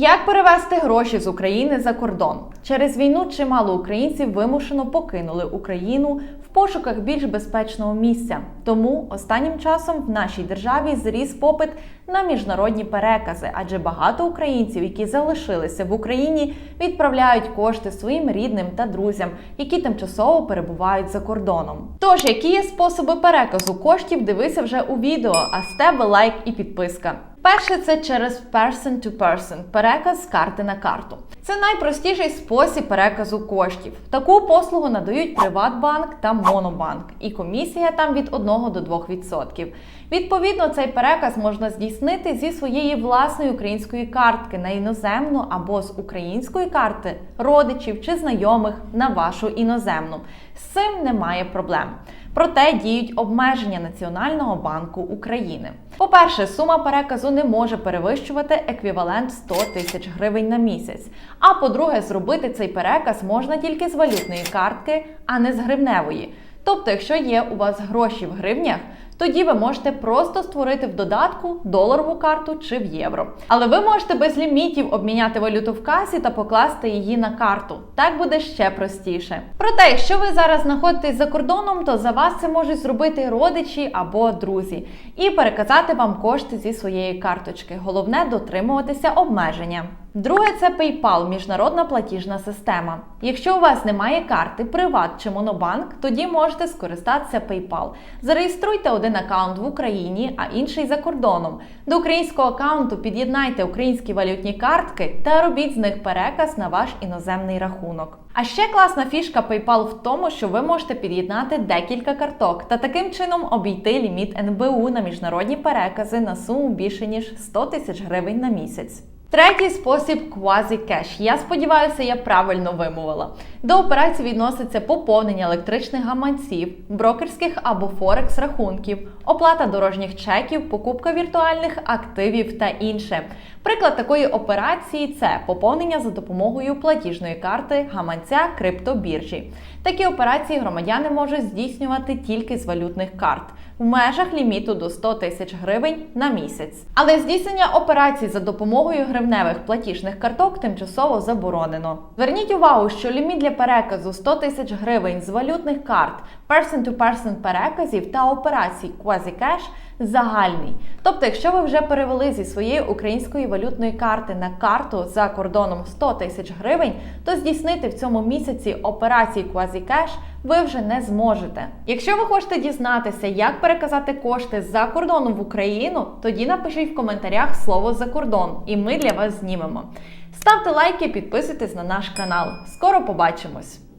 Як перевести гроші з України за кордон? Через війну чимало українців вимушено покинули Україну в пошуках більш безпечного місця. Тому останнім часом в нашій державі зріс попит на міжнародні перекази, адже багато українців, які залишилися в Україні, відправляють кошти своїм рідним та друзям, які тимчасово перебувають за кордоном. Тож, які є способи переказу коштів, дивися вже у відео, а з тебе лайк і підписка. Перше це через person to person – переказ з карти на карту. Це найпростіший спосіб переказу коштів. Таку послугу надають Приватбанк та Монобанк, і комісія там від 1 до 2%. Відповідно, цей переказ можна здійснити зі своєї власної української картки на іноземну або з української карти родичів чи знайомих на вашу іноземну. З цим немає проблем. Проте діють обмеження Національного банку України. По-перше, сума переказу не може перевищувати еквівалент 100 тисяч гривень на місяць. А по-друге, зробити цей переказ можна тільки з валютної картки, а не з гривневої. Тобто, якщо є у вас гроші в гривнях, тоді ви можете просто створити в додатку доларову карту чи в євро. Але ви можете без лімітів обміняти валюту в касі та покласти її на карту. Так буде ще простіше. Проте, якщо ви зараз знаходитесь за кордоном, то за вас це можуть зробити родичі або друзі і переказати вам кошти зі своєї карточки. Головне дотримуватися обмеження. Друге це PayPal – міжнародна платіжна система. Якщо у вас немає карти, Приват чи Монобанк, тоді можете скористатися PayPal. Зареєструйте один аккаунт в Україні, а інший за кордоном. До українського аккаунту під'єднайте українські валютні картки та робіть з них переказ на ваш іноземний рахунок. А ще класна фішка PayPal в тому, що ви можете під'єднати декілька карток та таким чином обійти ліміт НБУ на міжнародні перекази на суму більше ніж 100 тисяч гривень на місяць. Третій спосіб квазі-кеш. Я сподіваюся, я правильно вимовила. До операції відноситься поповнення електричних гаманців, брокерських або форекс рахунків, оплата дорожніх чеків, покупка віртуальних активів та інше. Приклад такої операції це поповнення за допомогою платіжної карти гаманця криптобіржі. Такі операції громадяни можуть здійснювати тільки з валютних карт в межах ліміту до 100 тисяч гривень на місяць. Але здійснення операцій за допомогою гривневих платіжних карток тимчасово заборонено. Зверніть увагу, що ліміт для переказу 100 тисяч гривень з валютних карт, person-to-person переказів та операцій квазі-кеш загальний. Тобто, якщо ви вже перевели зі своєї української валютної карти на карту за кордоном 100 тисяч гривень, то здійснити в цьому місяці операції квазі-кеш ви вже не зможете. Якщо ви хочете дізнатися, як переказати кошти за кордоном в Україну, тоді напишіть в коментарях слово за кордон, і ми для вас знімемо. Ставте лайки, підписуйтесь на наш канал. Скоро побачимось!